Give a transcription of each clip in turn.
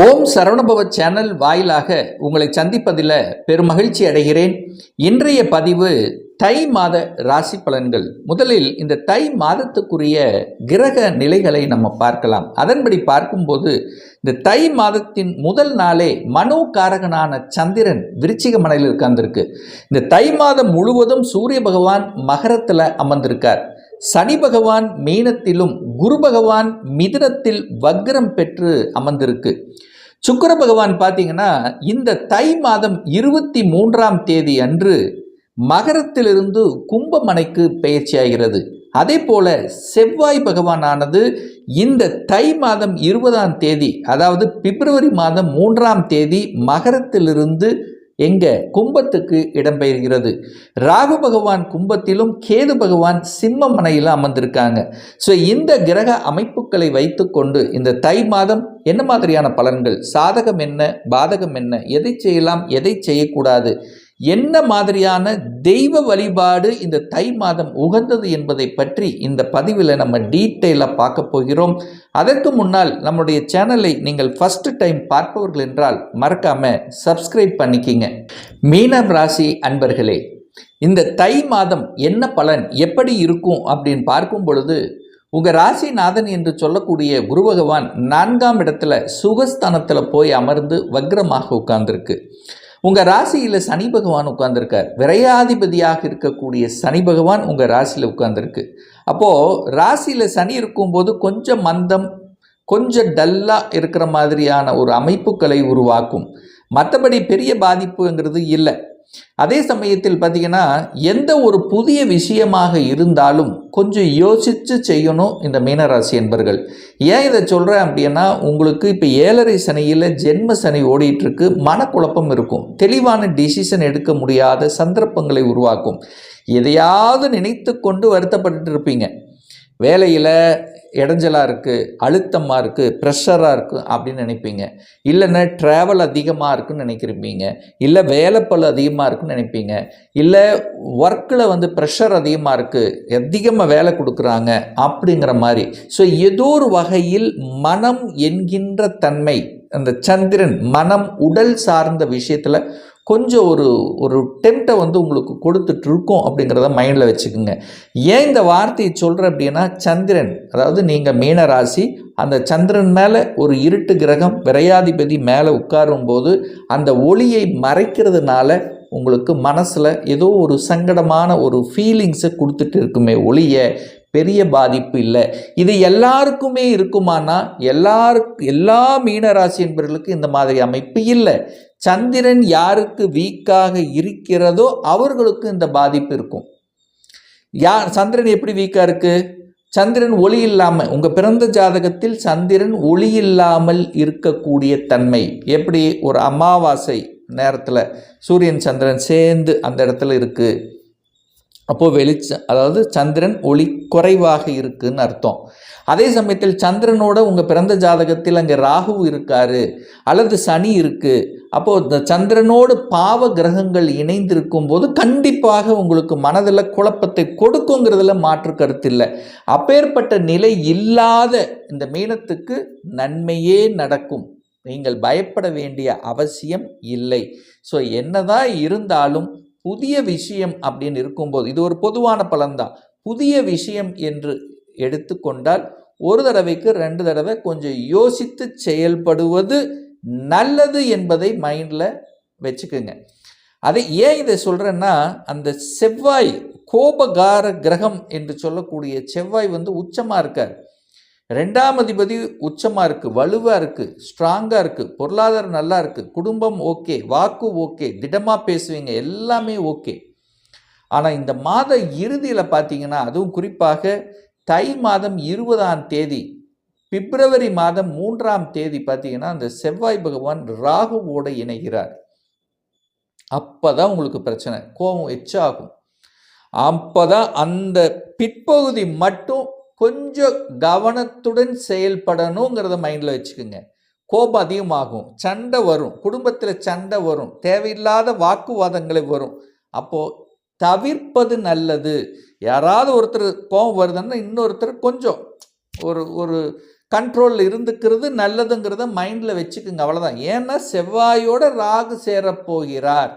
ஓம் Saravanabhava channel வாயிலாக உங்களை சந்திப்பதில் பெருமகிழ்ச்சி அடைகிறேன். இன்றைய பதிவு தை மாத ராசி பலன்கள். முதலில் இந்த தை மாதத்துக்குரிய கிரக நிலைகளை நம்ம பார்க்கலாம். அதன்படி பார்க்கும்போது இந்த தை மாதத்தின் முதல் நாளே மனோகாரகனான சந்திரன் விருச்சிக மனையில் உட்கார்ந்திருக்கு. இந்த தை மாதம் முழுவதும் சூரிய பகவான் மகரத்தில் அமர்ந்திருக்கார். சனி பகவான் மீனத்திலும் குரு பகவான் மிதுனத்தில் வக்ரம் பெற்று அமர்ந்திருக்கு. சுக்கர பகவான் பார்த்தீங்கன்னா இந்த தை மாதம் இருபத்தி மூன்றாம் தேதி அன்று மகரத்திலிருந்து கும்பமனைக்கு பெயர்ச்சியாகிறது. அதே போல செவ்வாய் பகவானானது இந்த தை மாதம் இருபதாம் தேதி அதாவது பிப்ரவரி மாதம் மூன்றாம் தேதி மகரத்திலிருந்து எங்க கும்பத்துக்கு இடம்பெயர்கிறது? ராகு பகவான் கும்பத்திலும் கேது பகவான் சிம்ம மனையில் அமர்ந்திருக்காங்க. ஸோ இந்த கிரக அமைப்புகளை வைத்துக்கொண்டு இந்த தை மாதம் என்ன மாதிரியான பலன்கள்? சாதகம் என்ன? பாதகம் என்ன? எதை செய்யலாம்? எதை செய்யக்கூடாது? என்ன மாதிரியான தெய்வ வழிபாடு இந்த தை மாதம் உகந்தது என்பதை பற்றி இந்த பதிவில் நம்ம டீட்டெயிலாக பார்க்க போகிறோம். அதற்கு முன்னால் நம்முடைய சேனலை நீங்கள் ஃபஸ்ட்டு டைம் பார்ப்பவர்கள் என்றால் மறக்காம சப்ஸ்கிரைப் பண்ணிக்கிங்க. மீனம் ராசி அன்பர்களே இந்த தை மாதம் என்ன பலன் எப்படி இருக்கும் அப்படின்னு பார்க்கும் பொழுது உங்கள் ராசிநாதன் என்று சொல்லக்கூடிய குரு பகவான் நான்காம் இடத்துல சுகஸ்தானத்தில் போய் அமர்ந்து வக்ரமாக உட்கார்ந்துருக்கு. உங்கள் ராசியில் சனி பகவான் உட்கார்ந்துருக்கார். விரையாதிபதியாக இருக்கக்கூடிய சனி பகவான் உங்கள் ராசியில் உட்கார்ந்துருக்கு. அப்போது ராசியில் சனி இருக்கும்போது கொஞ்சம் மந்தம் கொஞ்சம் டல்லாக இருக்கிற மாதிரியான ஒரு அமைப்புகளை உருவாக்கும். மற்றபடி பெரிய பாதிப்புங்கிறது இல்லை. அதே சமயத்தில் பார்த்தீங்கன்னா எந்த ஒரு புதிய விஷயமாக இருந்தாலும் கொஞ்சம் யோசித்து செய்யணும் இந்த மீனராசி என்பர்கள். ஏன் இதை சொல்கிறேன் அப்படின்னா உங்களுக்கு இப்போ ஏழரை சனியில் ஜென்ம சனி ஓடிட்டுருக்கு மனக்குழப்பம் இருக்கும். தெளிவான டிசிஷன் எடுக்க முடியாத சந்தர்ப்பங்களை உருவாக்கும். எதையாவது நினைத்து கொண்டு வருத்தப்பட்டு இருப்பீங்க. வேலையில் இடைஞ்சலாக இருக்குது அழுத்தமாக இருக்குது ப்ரெஷராக இருக்குது அப்படின்னு நினைப்பீங்க. இல்லைன்னா ட்ராவல் அதிகமாக இருக்குன்னு நினைக்கிறீங்க. இல்லை வேலைப்பளு அதிகமாக இருக்குன்னு நினைப்பீங்க. இல்லை ஒர்க்கில் வந்து ப்ரெஷர் அதிகமாக இருக்குது அதிகமாக வேலை கொடுக்குறாங்க அப்படிங்கிற மாதிரி. ஸோ ஏதோ ஒரு வகையில் மனம் என்கின்ற தன்மை அந்த சந்திரன் மனம் உடல் சார்ந்த விஷயத்தில் கொஞ்சம் ஒரு ஒரு டெம்ட்டை வந்து உங்களுக்கு கொடுத்துட்டு இருக்கோம் அப்படிங்கிறத மைண்டில் வச்சுக்கோங்க. ஏன் இந்த வார்த்தையை சொல்கிறேன் அப்படின்னா சந்திரன் அதாவது நீங்கள் மீன ராசி அந்த சந்திரன் மேலே ஒரு இருட்டு கிரகம் விரையாதிபதி மேலே உட்காரும் போது அந்த ஒளியை மறைக்கிறதுனால உங்களுக்கு மனசில் ஏதோ ஒரு சங்கடமான ஒரு ஃபீலிங்ஸை கொடுத்துட்டு இருக்குமே ஒளிய பெரிய பாதிப்பு இல்லை. இது எல்லாருக்குமே இருக்குமானா எல்லாருக்கு எல்லா மீனராசி என்பவர்களுக்கு இந்த மாதிரி அமைப்பு இல்லை. சந்திரன் யாருக்கு வீக்காக இருக்கிறதோ அவர்களுக்கு இந்த பாதிப்பு இருக்கும். யார் சந்திரன் எப்படி வீக்காக இருக்குது சந்திரன் ஒளி இல்லாமல் உங்கள் பிறந்த ஜாதகத்தில் சந்திரன் ஒளி இல்லாமல் இருக்கக்கூடிய தன்மை எப்படி? ஒரு அமாவாசை நேரத்தில் சூரியன் சந்திரன் சேர்ந்து அந்த இடத்துல இருக்குது அப்போது வெளிச்சம் அதாவது சந்திரன் ஒளி குறைவாக இருக்குன்னு அர்த்தம். அதே சமயத்தில் சந்திரனோட உங்கள் பிறந்த ஜாதகத்தில் அங்கே ராகு இருக்காரு அல்லது சனி இருக்குது அப்போது இந்த சந்திரனோடு பாவ கிரகங்கள் இணைந்திருக்கும் போது கண்டிப்பாக உங்களுக்கு மனதில் குழப்பத்தை கொடுக்குங்கிறதுல மாற்று கருத்து இல்லை. அப்பேற்பட்ட நிலை இல்லாத இந்த மீனத்துக்கு நன்மையே நடக்கும். நீங்கள் பயப்பட வேண்டிய அவசியம் இல்லை. ஸோ என்னதான் இருந்தாலும் புதிய விஷயம் அப்படின்னு இருக்கும்போது இது ஒரு பொதுவான பலன்தான். புதிய விஷயம் என்று எடுத்துக்கொண்டால் ஒரு தடவைக்கு ரெண்டு தடவை கொஞ்சம் யோசித்து செயல்படுவது நல்லது என்பதை மைண்டில் வச்சுக்கோங்க. அதை ஏன் இதை சொல்கிறேன்னா அந்த செவ்வாய் கோபகார கிரகம் என்று சொல்லக்கூடிய செவ்வாய் வந்து உச்சமாக இருக்கார். ரெண்டாம் அதிபதி உச்சமாக இருக்குது வலுவாக இருக்குது ஸ்ட்ராங்காக இருக்குது பொருளாதாரம் நல்லா இருக்குது குடும்பம் ஓகே வாக்கு ஓகே திடமாக பேசுவீங்க எல்லாமே ஓகே ஆனால் இந்த மாத இறுதியில் பார்த்தீங்கன்னா அதுவும் குறிப்பாக தை மாதம் இருபதாம் தேதி பிப்ரவரி மாதம் மூன்றாம் தேதி பார்த்தீங்கன்னா அந்த செவ்வாய் பகவான் ராகுவோடு இணைகிறார். அப்போ தான் உங்களுக்கு பிரச்சனை கோபம் எச்சாகும். அப்போ தான் அந்த பிற்பகுதி மட்டும் கொஞ்சம் கவனத்துடன் செயல்படணுங்கிறத மைண்டில் வச்சுக்கோங்க. கோபம் அதிகமாகும். சண்டை வரும். குடும்பத்தில் சண்டை வரும். தேவையில்லாத வாக்குவாதங்களை வரும். அப்போது தவிர்ப்பது நல்லது. யாராவது ஒருத்தர் கோபம் வருதுன்னா இன்னொருத்தர் கொஞ்சம் ஒரு ஒரு கண்ட்ரோலில் இருந்துக்கிறது நல்லதுங்கிறத மைண்டில் வச்சுக்குங்க. அவ்வளோதான் ஏன்னா செவ்வாயோட ராகு சேரப்போகிறார்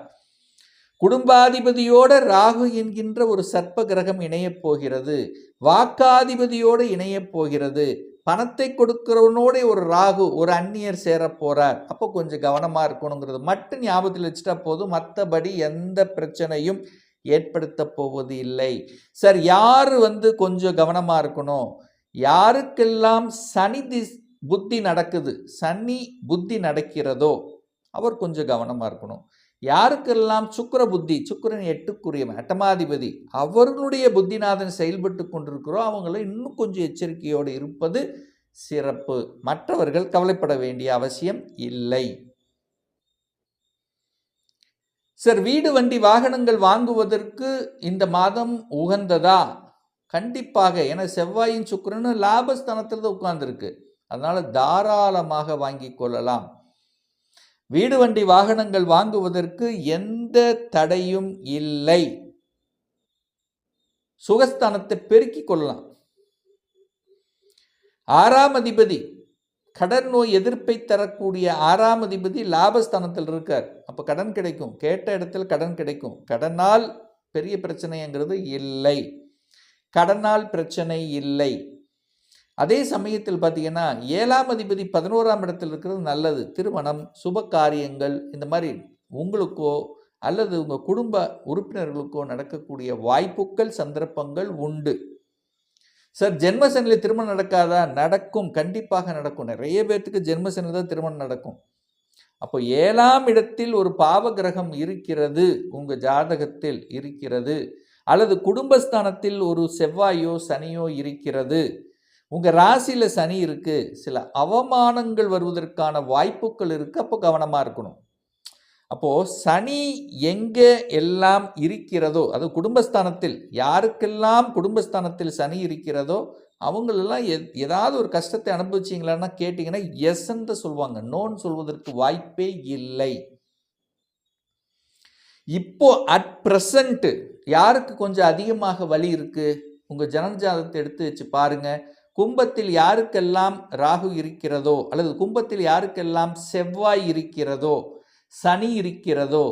குடும்பாதிபதியோட ராகு என்கின்ற ஒரு சர்ப்ப கிரகம் இணையப் போகிறது. வாக்காதிபதியோடு இணையப் போகிறது. பணத்தை கொடுக்கிறவனோட ஒரு ராகு ஒரு அந்நியர் சேரப் போகிறார் அப்போ கொஞ்சம் கவனமாக இருக்கணுங்கிறது. மட்டும் ஞாபகத்தில் வச்சுட்டா போதும். மற்றபடி எந்த பிரச்சனையும் ஏற்படுத்த போவது இல்லை. சார் யார் வந்து கொஞ்சம் கவனமாக இருக்கணும்? யாருக்கெல்லாம் சனி திஸ் புத்தி நடக்குது சனி புத்தி நடக்கிறதோ அவர் கொஞ்சம் கவனமாக இருக்கணும். யாருக்கெல்லாம் சுக்கர புத்தி சுக்கிரன் எட்டுக்குரியவன் அட்டமாதிபதி அவர்களுடைய புத்திநாதன் செயல்பட்டு கொண்டிருக்கிறோ அவங்கள இன்னும் கொஞ்சம் எச்சரிக்கையோடு இருப்பது சிறப்பு. மற்றவர்கள் கவலைப்பட வேண்டிய அவசியம் இல்லை. சார் வீடு வண்டி வாகனங்கள் வாங்குவதற்கு இந்த மாதம் உகந்ததா? கண்டிப்பாக. ஏன்னா செவ்வாயின் சுக்கிரனும் லாபஸ்தானத்தில் தான் உட்கார்ந்துருக்கு. அதனால் தாராளமாக வாங்கி கொள்ளலாம். வீடு வண்டி வாகனங்கள் வாங்குவதற்கு எந்த தடையும் இல்லை. சுகஸ்தானத்தை பெருக்கிக் கொள்ளலாம். ஆறாம் அதிபதி கடன் நோய் எதிர்ப்பை தரக்கூடிய ஆறாம் அதிபதி லாபஸ்தானத்தில் இருக்கார். அப்போ கடன் கிடைக்கும். கேட்ட இடத்துல கடன் கிடைக்கும். கடனால் பெரிய பிரச்சனைங்கிறது இல்லை. கடனால் பிரச்சனை இல்லை. அதே சமயத்தில் பார்த்தீங்கன்னா ஏழாம் அதிபதி பதினோராம் இடத்தில் இருக்கிறது நல்லது. திருமணம் சுப காரியங்கள் இந்த மாதிரி உங்களுக்கோ அல்லது உங்கள் குடும்ப உறுப்பினர்களுக்கோ நடக்கக்கூடிய வாய்ப்புகள் சந்தர்ப்பங்கள் உண்டு. சார் ஜென்மசனில் திருமணம் நடக்காதா? நடக்கும். கண்டிப்பாக நடக்கும். நிறைய பேர்த்துக்கு ஜென்மசனில் தான் திருமணம் நடக்கும். அப்போ ஏழாம் இடத்தில் ஒரு பாவ கிரகம் இருக்கிறது. உங்கள் ஜாதகத்தில் இருக்கிறது. அல்லது குடும்பஸ்தானத்தில் ஒரு செவ்வாயோ சனியோ இருக்கிறது. உங்கள் ராசியில் சனி இருக்குது சில அவமானங்கள் வருவதற்கான வாய்ப்புகள் இருக்குது அப்போ கவனமாக இருக்கணும். அப்போது சனி எங்கே எல்லாம் இருக்கிறதோ அது குடும்பஸ்தானத்தில் யாருக்கெல்லாம் குடும்பஸ்தானத்தில் சனி இருக்கிறதோ அவங்களெல்லாம் எ ஏதாவது ஒரு கஷ்டத்தை அனுபவிச்சிங்களான்னா கேட்டிங்கன்னா எஸ்ன்னு சொல்லுவாங்க நோன்னு சொல்வதற்கு வாய்ப்பே இல்லை. இப்போ அட் ப்ரெசண்ட்டு யாருக்கு கொஞ்சம் அதிகமாக வலி இருக்குது உங்கள் ஜனஜாதத்தை எடுத்து வச்சு பாருங்கள் கும்பத்தில் யாருக்கெல்லாம் ராகு இருக்கிறதோ அல்லது கும்பத்தில் யாருக்கெல்லாம் செவ்வாய் இருக்கிறதோ சனி இருக்கிறதோ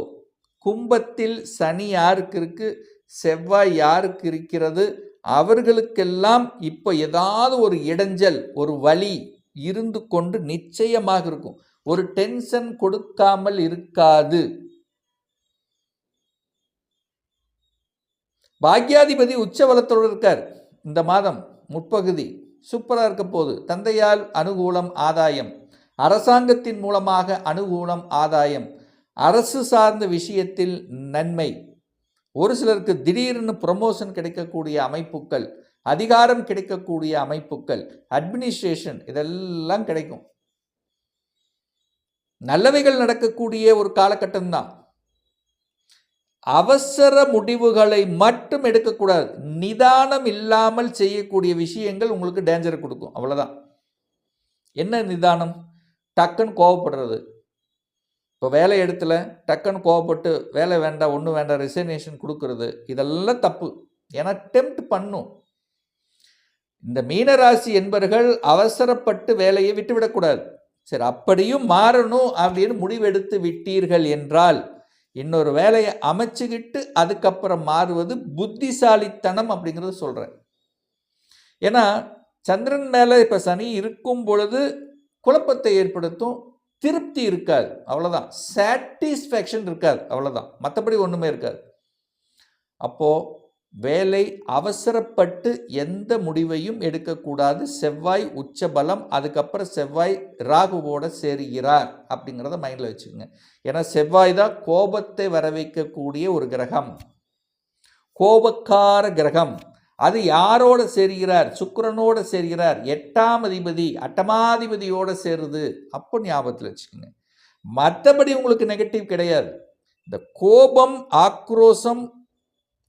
கும்பத்தில் சனி யாருக்கு இருக்கு செவ்வாய் யாருக்கு இருக்கிறது அவர்களுக்கெல்லாம் இப்போ ஏதாவது ஒரு இடைஞ்சல் ஒரு வழி இருந்து கொண்டு நிச்சயமாக இருக்கும். ஒரு டென்ஷன் கொடுக்காமல் இருக்காது. பாக்யாதிபதி உச்சவலத்தோடு இருக்கார். இந்த மாதம் முற்பகுதி. சூப்பராக இருக்க போது தந்தையால் அனுகூலம் ஆதாயம். அரசாங்கத்தின் மூலமாக அனுகூலம் ஆதாயம். அரசு சார்ந்த விஷயத்தில் நன்மை. ஒரு சிலருக்கு திடீர்னு ப்ரொமோஷன் கிடைக்கக்கூடிய அமைப்புகள் அதிகாரம் கிடைக்கக்கூடிய அமைப்புகள் அட்மினிஸ்ட்ரேஷன் இதெல்லாம் கிடைக்கும். நல்லவைகள் நடக்கக்கூடிய ஒரு காலகட்டம்தான். அவசர முடிவுகளை மட்டும் எடுக்கக்கூடாது. நிதானம் இல்லாமல் செய்யக்கூடிய விஷயங்கள் உங்களுக்கு டேஞ்சர் கொடுக்கும். அவ்வளோதான் என்ன நிதானம்? டக்குன்னு கோவப்படுறது. இப்போ வேலை இடத்துல டக்குன்னு கோவப்பட்டு வேலை வேண்டாம் ஒன்றும் வேண்டாம் ரிசைனேஷன் கொடுக்கறது இதெல்லாம் தப்பு. ஏன்னா டெம்ட் பண்ணும். இந்த மீனராசி என்பர்கள் அவசரப்பட்டு வேலையை விட்டுவிடக்கூடாது. சரி அப்படியும் மாறணும் அப்படின்னு முடிவெடுத்து விட்டீர்கள் என்றால் இன்னொரு வேலையை அமைச்சுக்கிட்டு அதுக்கப்புறம் மாறுவது புத்திசாலித்தனம் அப்படிங்கிறத சொல்கிறேன் ஏன்னா சந்திரன் மேலே இப்போ சனி இருக்கும் பொழுது குழப்பத்தை ஏற்படுத்தும் திருப்தி இருக்காது அவ்வளோதான் சாட்டிஸ்ஃபேக்ஷன் இருக்காது அவ்வளோதான் மற்றபடி ஒன்றுமே இருக்காது. அப்போது வேலை அவசரப்பட்டு எந்த முடிவையும் எடுக்கக்கூடாது. செவ்வாய் உச்ச பலம் அதுக்கப்புறம் செவ்வாய் ராகுவோட சேருகிறார் அப்படிங்கிறத மைண்டில் வச்சுக்கோங்க. ஏன்னா செவ்வாய் தான் கோபத்தை வர வைக்கக்கூடிய ஒரு கிரகம். கோபக்கார கிரகம். அது யாரோட சேர்கிறார்? சுக்கரனோட சேர்கிறார். எட்டாம் அதிபதி அட்டமாதிபதியோட சேருது. அப்போ ஞாபகத்தில் வச்சுக்கோங்க. மற்றபடி உங்களுக்கு நெகட்டிவ் கிடையாது. இந்த கோபம் ஆக்ரோஷம்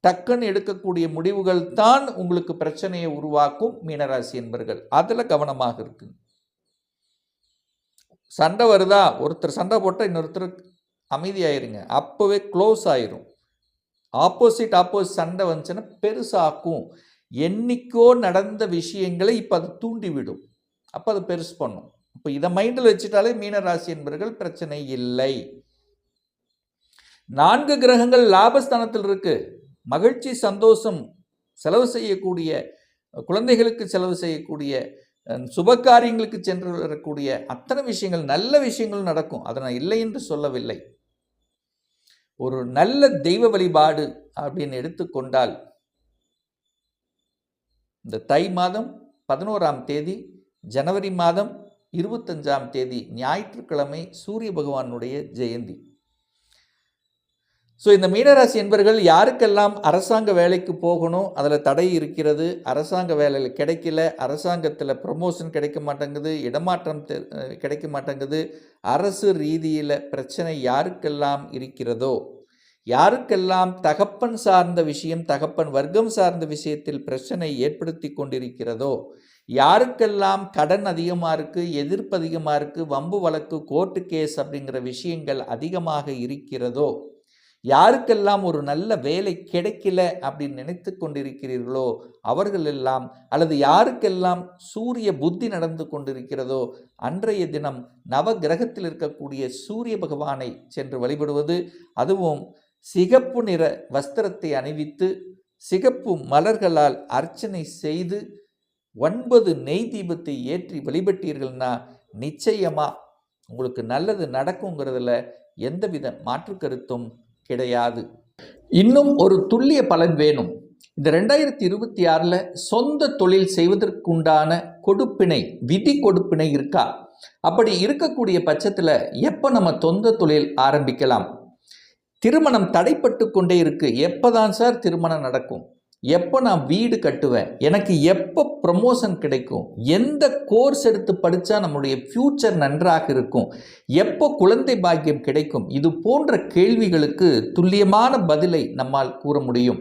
டக்குன்னு எடுக்கக்கூடிய முடிவுகள் தான் உங்களுக்கு பிரச்சனையை உருவாக்கும் மீனராசி என்பர்கள். அதில் கவனமாக இருக்கு. சண்டை வருதா? ஒருத்தர் சண்டை போட்டால் இன்னொருத்தர் அமைதியாயிருங்க. அப்போவே க்ளோஸ் ஆயிரும். ஆப்போசிட் ஆப்போசிட் சண்டை வந்துச்சுன்னா பெருசாக்கும். என்னைக்கோ நடந்த விஷயங்களை இப்போ அது தூண்டிவிடும். அப்போ அது பெருசு பண்ணும். இப்போ இதை மைண்டில் வச்சுட்டாலே மீனராசி என்பர்கள் பிரச்சனை இல்லை. நான்கு கிரகங்கள் லாபஸ்தானத்தில் இருக்குது மகிழ்ச்சி சந்தோஷம் செலவு செய்யக்கூடிய குழந்தைகளுக்கு செலவு செய்யக்கூடிய சுப காரியங்களுக்கு சென்று வரக்கூடிய அத்தனை விஷயங்கள் நல்ல விஷயங்கள் நடக்கும். அதை நான் இல்லை என்று சொல்லவில்லை. ஒரு நல்ல தெய்வ வழிபாடு அப்படின்னு எடுத்துக்கொண்டால் இந்த தை மாதம் பதினோராம் தேதி ஜனவரி மாதம் இருபத்தஞ்சாம் தேதி ஞாயிற்றுக்கிழமை சூரிய பகவானுடைய ஜெயந்தி. ஸோ இந்த மீனராசி என்பர்கள் யாருக்கெல்லாம் அரசாங்க வேலைக்கு போகணும் அதில் தடை இருக்கிறது அரசாங்க வேலையில் கிடைக்கல அரசாங்கத்தில் ப்ரமோஷன் கிடைக்க மாட்டேங்குது இடமாற்றம் தெ- கிடைக்க மாட்டேங்குது அரசு ரீதியில் பிரச்சனை யாருக்கெல்லாம் இருக்கிறதோ யாருக்கெல்லாம் தகப்பன் சார்ந்த விஷயம் தகப்பன் வர்க்கம் சார்ந்த விஷயத்தில் பிரச்சனை ஏற்படுத்தி கொண்டிருக்கிறதோ யாருக்கெல்லாம் கடன் அதிகமாக இருக்குது எதிர்ப்பு அதிகமாக இருக்குது வம்பு வழக்கு கோர்ட்டு கேஸ் அப்படிங்கிற விஷயங்கள் அதிகமாக இருக்கிறதோ யாருக்கெல்லாம் ஒரு நல்ல வேலை கிடைக்கல அப்படின்னு நினைத்து கொண்டிருக்கிறீர்களோ அவர்கள் எல்லாம் அல்லது யாருக்கெல்லாம் சூரிய புத்தி நடந்து கொண்டிருக்கிறதோ அன்றைய தினம் நவ கிரகத்தில் இருக்கக்கூடிய சூரிய பகவானை சென்று வழிபடுவது அதுவும் சிகப்பு நிற வஸ்திரத்தை அணிவித்து சிகப்பு மலர்களால் அர்ச்சனை செய்து ஒன்பது நெய் தீபத்தை ஏற்றி வழிபட்டீர்கள்னா நிச்சயமாக உங்களுக்கு நல்லது நடக்குங்கிறதுல எந்தவித மாற்று கருத்தும் கிடையாது. இன்னும் ஒரு துல்லிய பலன் வேணும். இந்த ரெண்டாயிரத்தி இருபத்தி ஆறில் சொந்த தொழில் செய்வதற்குண்டான கொடுப்பினை விதி கொடுப்பினை இருக்கா? அப்படி இருக்கக்கூடிய பட்சத்தில் எப்போ நம்ம சொந்த தொழில் ஆரம்பிக்கலாம்? திருமணம் தடைப்பட்டு கொண்டே இருக்கு. எப்போதான் சார் திருமணம் நடக்கும்? எப்போ நான் வீடு கட்டுவேன்? எனக்கு எப்போ ப்ரமோஷன் கிடைக்கும்? எந்த கோர்ஸ் எடுத்து படித்தா நம்முடைய ஃப்யூச்சர் நன்றாக இருக்கும்? எப்போ குழந்தை பாக்கியம் கிடைக்கும்? இது போன்ற கேள்விகளுக்கு துல்லியமான பதிலை நம்மால் கூற முடியும்.